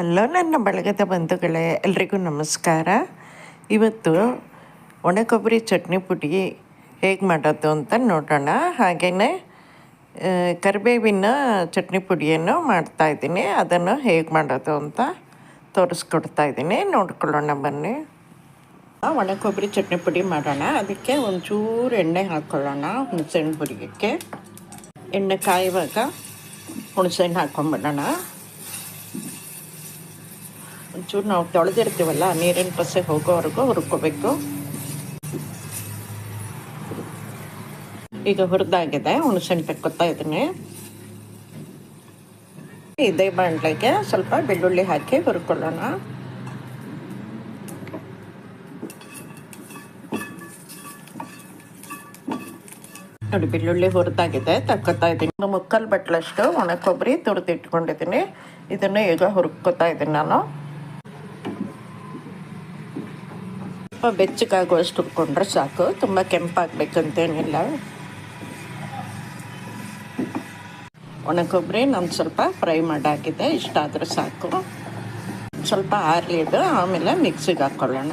ಅಲ್ಲೋ ನನ್ನ ಬಳಗದ ಬಂಧುಗಳೇ, ಎಲ್ರಿಗೂ ನಮಸ್ಕಾರ. ಇವತ್ತು ಒಣ ಕೊಬ್ಬರಿ ಚಟ್ನಿ ಪುಡಿ ಹೇಗೆ ಮಾಡೋದು ಅಂತ ನೋಡೋಣ. ಹಾಗೆಯೇ ಕರಿಬೇವಿನ ಚಟ್ನಿ ಪುಡಿಯನ್ನು ಮಾಡ್ತಾಯಿದ್ದೀನಿ ಅದನ್ನು ಹೇಗೆ ಮಾಡೋದು ಅಂತ ತೋರಿಸ್ಕೊಡ್ತಾ ಇದ್ದೀನಿ. ನೋಡ್ಕೊಳ್ಳೋಣ ಬನ್ನಿ. ಒಣ ಕೊಬ್ಬರಿ ಚಟ್ನಿ ಪುಡಿ ಮಾಡೋಣ. ಅದಕ್ಕೆ ಒಂಚೂರು ಎಣ್ಣೆ ಹಾಕ್ಕೊಳ್ಳೋಣ ಹುಣಸೆಹಣ್ಣು ಪುಡಿಗೆ. ಎಣ್ಣೆ ಕಾಯುವಾಗ ಹುಣಸೆಹಣ್ಣು ಹಾಕ್ಕೊಂಬಿಡೋಣ ಒಂಚೂರು ನಾವು ತೊಳೆದಿರ್ತೀವಲ್ಲ, ನೀರಿನ ಪಸೆ ಹೋಗೋವರೆಗೂ ಹುರ್ಕೋಬೇಕು. ಈಗ ಹುರಿದಾಗಿದೆ ಹುಣಸೆಣ್ ತೆಕ್ಕೊತಾ ಇದ್ದೀನಿ ಇದೇ ಬಾಣಲೆಗೆ ಸ್ವಲ್ಪ ಬೆಳ್ಳುಳ್ಳಿ ಹಾಕಿ ಹುರ್ಕೊಳ್ಳೋಣ. ನೋಡಿ, ಬೆಳ್ಳುಳ್ಳಿ ಹುರಿದಾಗಿದೆ ತಕ್ಕೊತಾ ಇದ್ದೀನಿ ಒಂದು ಮುಕ್ಕಲ್ ಬಟ್ಲಷ್ಟು ಒಣ ಕೊಬ್ಬರಿ ತುರಿದಿಟ್ಕೊಂಡಿದ್ದೀನಿ. ಇದನ್ನು ಈಗ ಹುರ್ಕೋತಾ ಇದ್ದೀನಿ ನಾನು. ಸ್ವಲ್ಪ ಬೆಚ್ಚಗಾಗುವಷ್ಟು ಹುರ್ಕೊಂಡ್ರೆ ಸಾಕು. ತುಂಬ ಕೆಂಪಾಗಬೇಕಂತೇನಿಲ್ಲ. ಒಣ ಕೊಬ್ಬರಿ ನಾನು ಸ್ವಲ್ಪ ಫ್ರೈ ಮಾಡಾಕಿದೆ ಇಷ್ಟಾದರೆ ಸಾಕು. ಸ್ವಲ್ಪ ಆರ್ಲಿದು ಆಮೇಲೆ ಮಿಕ್ಸಿಗೆ ಹಾಕ್ಕೊಳ್ಳೋಣ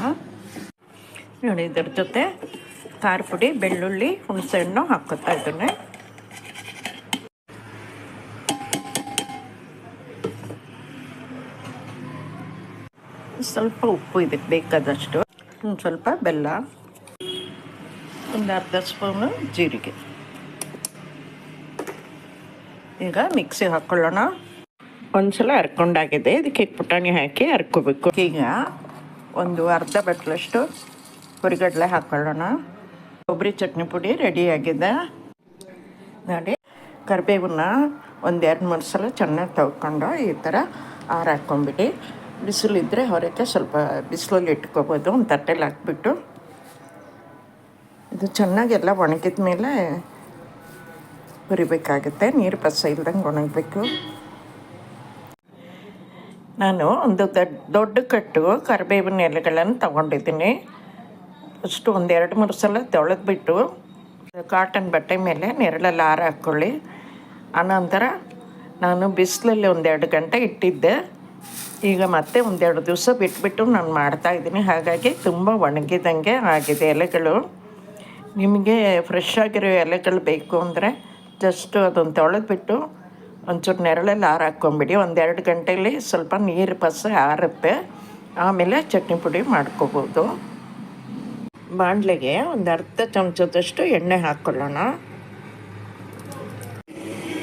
ನೋಡಿ ಇದ್ರ ಜೊತೆ ಖಾರ ಪುಡಿ, ಬೆಳ್ಳುಳ್ಳಿ, ಹುಣಸೆಹಣ್ಣು ಹಾಕೋತಾ ಇದ್ದೀನಿ. ಸ್ವಲ್ಪ ಉಪ್ಪು ಇದಕ್ಕೆ ಬೇಕಾದಷ್ಟು. ಒಂದು ಸ್ವಲ್ಪ ಬೆಲ್ಲ, ಒಂದು ಅರ್ಧ ಸ್ಪೂನು ಜೀರಿಗೆ. ಈಗ ಮಿಕ್ಸಿ ಹಾಕ್ಕೊಳ್ಳೋಣ ಒಂದ್ಸಲ ಹರ್ಕೊಂಡಾಗಿದೆ ಇದಕ್ಕೆ ಪುಟಾಣಿ ಹಾಕಿ ಹರ್ಕೋಬೇಕು ಈಗ ಒಂದು ಅರ್ಧ ಬಟ್ಲಷ್ಟು ಹುರಿಗಡಲೆ ಹಾಕ್ಕೊಳ್ಳೋಣ ಕೊಬ್ಬರಿ ಚಟ್ನಿ ಪುಡಿ ರೆಡಿಯಾಗಿದೆ ನೋಡಿ, ಕರಿಬೇವನ್ನ ಒಂದು ಎರಡು ಮೂರು ಸಲ ಚೆನ್ನಾಗಿ ತೊಗೊಂಡು ಈ ಥರ ಆರು ಹಾಕ್ಕೊಂಬಿಟ್ಟು ಬಿಸಿಲಿದ್ದರೆ ಹೊರಕ್ಕೆ ಸ್ವಲ್ಪ ಬಿಸಿಲಲ್ಲಿ ಇಟ್ಕೋಬೋದು ಒಂದು ತಟ್ಟೆಲಿ ಹಾಕ್ಬಿಟ್ಟು. ಇದು ಚೆನ್ನಾಗೆಲ್ಲ ಒಣಗಿದ ಮೇಲೆ ಹುರಿಬೇಕಾಗುತ್ತೆ. ನೀರು ಪಸ ಇಲ್ದಂಗೆ ಒಣಗಬೇಕು. ನಾನು ಒಂದು ದೊಡ್ಡ ದೊಡ್ಡ ಕಟ್ಟು ಕರಿಬೇವಿನ ಎಲೆಗಳನ್ನು ತಗೊಂಡಿದ್ದೀನಿ. ಫಸ್ಟು ಒಂದು ಎರಡು ಮೂರು ಸಲ ತೊಳೆದ್ಬಿಟ್ಟು ಕಾಟನ್ ಬಟ್ಟೆ ಮೇಲೆ ನೆರಳಲ್ಲಿ ಹಾರ ಹಾಕ್ಕೊಳ್ಳಿ ಆನಂತರ ನಾನು ಬಿಸಿಲಲ್ಲಿ ಒಂದೆರಡು ಗಂಟೆ ಇಟ್ಟಿದ್ದೆ. ಈಗ ಮತ್ತೆ ಒಂದೆರಡು ದಿವಸ ಬಿಟ್ಬಿಟ್ಟು ನಾನು ಮಾಡ್ತಾಯಿದ್ದೀನಿ ಹಾಗಾಗಿ ತುಂಬ ಒಣಗಿದಂಗೆ ಆಗಿದೆ ಎಲೆಗಳು. ನಿಮಗೆ ಫ್ರೆಶ್ ಆಗಿರೋ ಎಲೆಗಳು ಬೇಕು ಅಂದರೆ ಜಸ್ಟ್ ಅದನ್ನು ತೊಳೆದ್ಬಿಟ್ಟು ಒಂಚೂರು ನೆರಳಲ್ಲಿ ಹಾರ ಹಾಕ್ಕೊಂಬಿಡಿ ಒಂದೆರಡು ಗಂಟೆಯಲ್ಲಿ ಸ್ವಲ್ಪ ನೀರು ಪಸ ಆರುತ್ತೆ. ಆಮೇಲೆ ಚಟ್ನಿ ಪುಡಿ ಮಾಡ್ಕೋಬೋದು. ಬಾಣಲೆಗೆ ಒಂದು ಅರ್ಧ ಚಮಚದಷ್ಟು ಎಣ್ಣೆ ಹಾಕ್ಕೊಳ್ಳೋಣ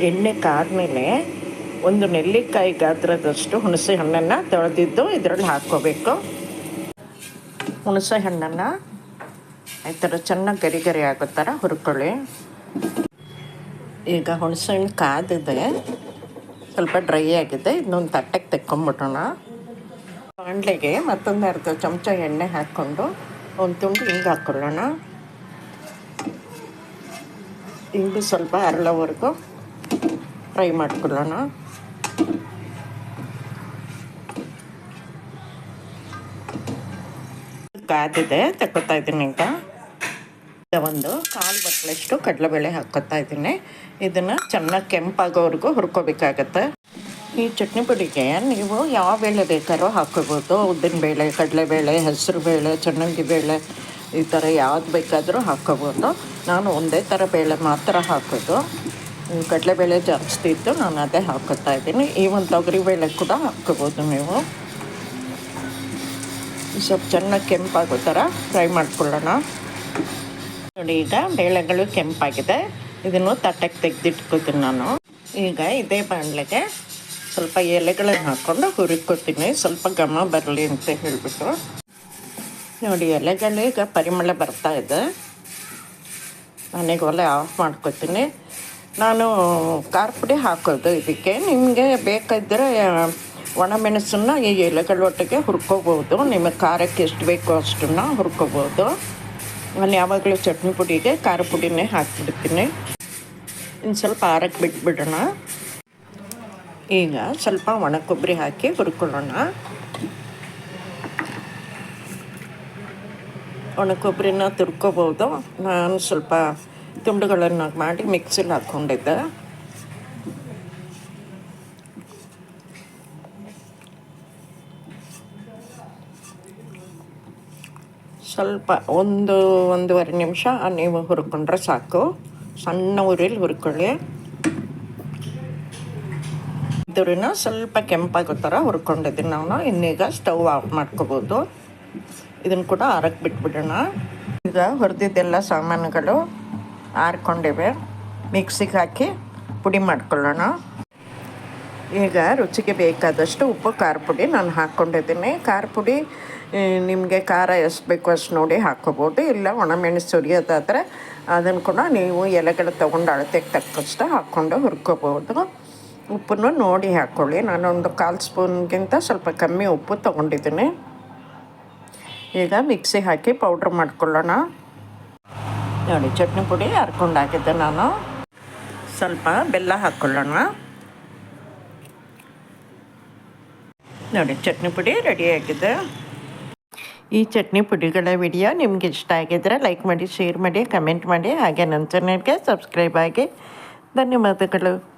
ಎಣ್ಣೆ ಕಾದ್ಮೇಲೆ ಒಂದು ನೆಲ್ಲಿಕಾಯಿ ಗಾತ್ರದಷ್ಟು ಹುಣಸೆ ಹಣ್ಣನ್ನು ತೊಳೆದಿದ್ದು ಇದರಲ್ಲಿ ಹಾಕ್ಕೋಬೇಕು. ಹುಣಸೆ ಹಣ್ಣನ್ನು ಈ ಥರ ಚೆನ್ನಾಗಿ ಗರಿ ಗರಿ ಆಗೋ ಥರ ಹುರ್ಕೊಳ್ಳಿ. ಈಗ ಹುಣಸೆ ಹಣ್ಣು ಕಾದಿದೆ. ಸ್ವಲ್ಪ ಡ್ರೈ ಆಗಿದೆ. ಇನ್ನೊಂದು ತಟ್ಟೆಗೆ ತೆಕ್ಕೊಂಬಿಡೋಣ. ಬಾಣಲೆಗೆ ಮತ್ತೊಂದು ಅರ್ಧ ಚಮಚ ಎಣ್ಣೆ ಹಾಕ್ಕೊಂಡು ಒಂದು ತುಂಡು ಹಿಂಗೆ ಹಾಕ್ಕೊಳ್ಳೋಣ ಹಿಂಗು ಸ್ವಲ್ಪ ಅರಳೋವರೆಗೂ ಫ್ರೈ ಮಾಡ್ಕೊಳ್ಳೋಣ. ಕಾದಿದೆ ತಗೋತಾ ಇದ್ದೀನಿ ಈಗ. ಒಂದು ಕಾಲು ಬಟ್ಲಷ್ಟು ಕಡಲೆಬೇಳೆ ಹಾಕ್ಕೊತಾ ಇದ್ದೀನಿ. ಇದನ್ನು ಚೆನ್ನಾಗಿ ಕೆಂಪಾಗೋವರೆಗೂ ಹುರ್ಕೋಬೇಕಾಗತ್ತೆ. ಈ ಚಟ್ನಿ ಪುಡಿಗೆ ನೀವು ಯಾವ ಬೇಳೆ ಬೇಕಾದ್ರೂ ಹಾಕೋಬೋದು ಉದ್ದಿನಬೇಳೆ ಕಡಲೆಬೇಳೆ, ಹೆಸರು ಬೇಳೆ, ಚೆನ್ನಾಗಿ ಬೇಳೆ, ಈ ಥರ ಯಾವ್ದು ಬೇಕಾದರೂ ಹಾಕ್ಕೋಬೋದು. ನಾನು ಒಂದೇ ಥರ ಬೇಳೆ ಮಾತ್ರ ಹಾಕೋದು. ಕಡಲೆಬೇಳೆ ಜಾಸ್ತಿ ಇತ್ತು ನಾನು ಅದೇ ಹಾಕೋತಾ ಇದ್ದೀನಿ. ಈ ಒಂದು ತೊಗರಿಬೇಳೆ ಕೂಡ ಹಾಕ್ಕೋಬೋದು ನೀವು. ಸ್ವಲ್ಪ ಚೆನ್ನಾಗಿ ಕೆಂಪಾಗೋ ಥರ ಫ್ರೈ ಮಾಡ್ಕೊಳ್ಳೋಣ. ನೋಡಿ, ಈಗ ಬೇಳೆಗಳು ಕೆಂಪಾಗಿದೆ. ಇದನ್ನು ತಟ್ಟೆಗೆ ತೆಗೆದಿಟ್ಕೋತೀನಿ ನಾನು. ಈಗ ಇದೇ ಬಾಣಲೆಗೆ ಸ್ವಲ್ಪ ಎಲೆಗಳನ್ನು ಹಾಕ್ಕೊಂಡು ಹುರಿಕೋತೀನಿ ಸ್ವಲ್ಪ ಘಮ ಬರಲಿ ಅಂತ ಹೇಳಿಬಿಟ್ಟು. ನೋಡಿ, ಎಲೆಗಳು ಈಗ ಪರಿಮಳ ಬರ್ತಾ ಇದೆ. ನಾನೀಗ ಒಲೆ ಆಫ್ ಮಾಡ್ಕೋತೀನಿ. ನಾನು ಖಾರ ಪುಡಿ ಹಾಕೋದು ಇದಕ್ಕೆ. ನಿಮಗೆ ಬೇಕಾದರೆ ಒಣಮೆಣಸನ್ನು ಈ ಎಲೆಗಳೊಟ್ಟಿಗೆ ಹುರ್ಕೋಬೋದು. ನಿಮಗೆ ಖಾರಕ್ಕೆ ಎಷ್ಟು ಬೇಕೋ ಅಷ್ಟನ್ನು ಹುರ್ಕೋಬೋದು. ನಾನು ಯಾವಾಗಲೂ ಚಟ್ನಿ ಪುಡಿಗೆ ಖಾರ ಪುಡಿನೇ ಹಾಕಿಬಿಡ್ತೀನಿ. ಇನ್ನು ಸ್ವಲ್ಪ ಆರಕ್ಕೆ ಬಿಟ್ಬಿಡೋಣ. ಈಗ ಸ್ವಲ್ಪ ಒಣ ಕೊಬ್ಬರಿ ಹಾಕಿ ಹುರ್ಕೊಳ್ಳೋಣ. ಒಣ ಕೊಬ್ಬರಿನ ತುರ್ಕೋಬೋದು. ನಾನು ಸ್ವಲ್ಪ ತುಂಡುಗಳನ್ನು ಮಾಡಿ ಮಿಕ್ಸಿಲಿ ಹಾಕ್ಕೊಂಡಿದ್ದೆ. ಸ್ವಲ್ಪ ಒಂದು ಒಂದೂವರೆ ನಿಮಿಷ ನೀವು ಹುರ್ಕೊಂಡ್ರೆ ಸಾಕು. ಸಣ್ಣ ಉರಿಲಿ ಹುರ್ಕೊಳ್ಳಿ. ಇದ್ರನ್ನ ಸ್ವಲ್ಪ ಕೆಂಪಾಗೋ ಥರ ಹುರ್ಕೊಂಡಿದ್ದೀನಿ ನಾನು. ಇನ್ನೀಗ ಸ್ಟವ್ ಆಫ್ ಮಾಡ್ಕೋಬೋದು. ಇದನ್ನು ಕೂಡ ಆರಕ್ಕೆ ಬಿಟ್ಬಿಡೋಣ. ಈಗ ಹುರಿದಿದ್ದೆಲ್ಲ ಸಾಮಾನುಗಳು ಆರ್ಕೊಂಡಿವೆ. ಮಿಕ್ಸಿಗೆ ಹಾಕಿ ಪುಡಿ ಮಾಡ್ಕೊಳ್ಳೋಣ. ಈಗ ರುಚಿಗೆ ಬೇಕಾದಷ್ಟು ಉಪ್ಪು, ಖಾರ ಪುಡಿ ನಾನು ಹಾಕ್ಕೊಂಡಿದ್ದೀನಿ ಖಾರ ಪುಡಿ ನಿಮಗೆ ಖಾರ ಎಷ್ಟು ಬೇಕು ಅಷ್ಟು ನೋಡಿ ಹಾಕ್ಕೋಬೋದು ಇಲ್ಲ ಒಣಮೆಣಸು ಸುರಿಯೋದಾದರೆ ಅದನ್ನು ಕೂಡ ನೀವು ಎಲೆಗಳು ತೊಗೊಂಡು ಅಳತೆಗೆ ತಕ್ಕಷ್ಟು ಹಾಕ್ಕೊಂಡು ಹುರ್ಕೋಬೋದು. ಉಪ್ಪನ್ನು ನೋಡಿ ಹಾಕ್ಕೊಳ್ಳಿ ನಾನೊಂದು ಕಾಲು ಸ್ಪೂನ್ಗಿಂತ ಸ್ವಲ್ಪ ಕಮ್ಮಿ ಉಪ್ಪು ತೊಗೊಂಡಿದ್ದೀನಿ. ಈಗ ಮಿಕ್ಸಿ ಹಾಕಿ ಪೌಡ್ರ್ ಮಾಡ್ಕೊಳ್ಳೋಣ. ನೋಡಿ, ಚಟ್ನಿ ಪುಡಿ ಹರ್ಕೊಂಡಾಗಿದ್ದೆ ನಾನು. ಸ್ವಲ್ಪ ಬೆಲ್ಲ ಹಾಕ್ಕೊಳ್ಳೋಣ ನೋಡಿ, ಚಟ್ನಿ ಪುಡಿ ರೆಡಿಯಾಗಿದೆ ಈ ಚಟ್ನಿ ಪುಡಿಗಳ ವಿಡಿಯೋ ನಿಮ್ಗೆ ಇಷ್ಟ ಆಗಿದ್ರೆ ಲೈಕ್ ಮಾಡಿ ಶೇರ್ ಮಾಡಿ ಕಮೆಂಟ್ ಮಾಡಿ, ಹಾಗೆ ನನ್ನ ಚಾನಲ್ಗೆ ಸಬ್ಸ್ಕ್ರೈಬ್ ಆಗಿ. ಧನ್ಯವಾದಗಳು.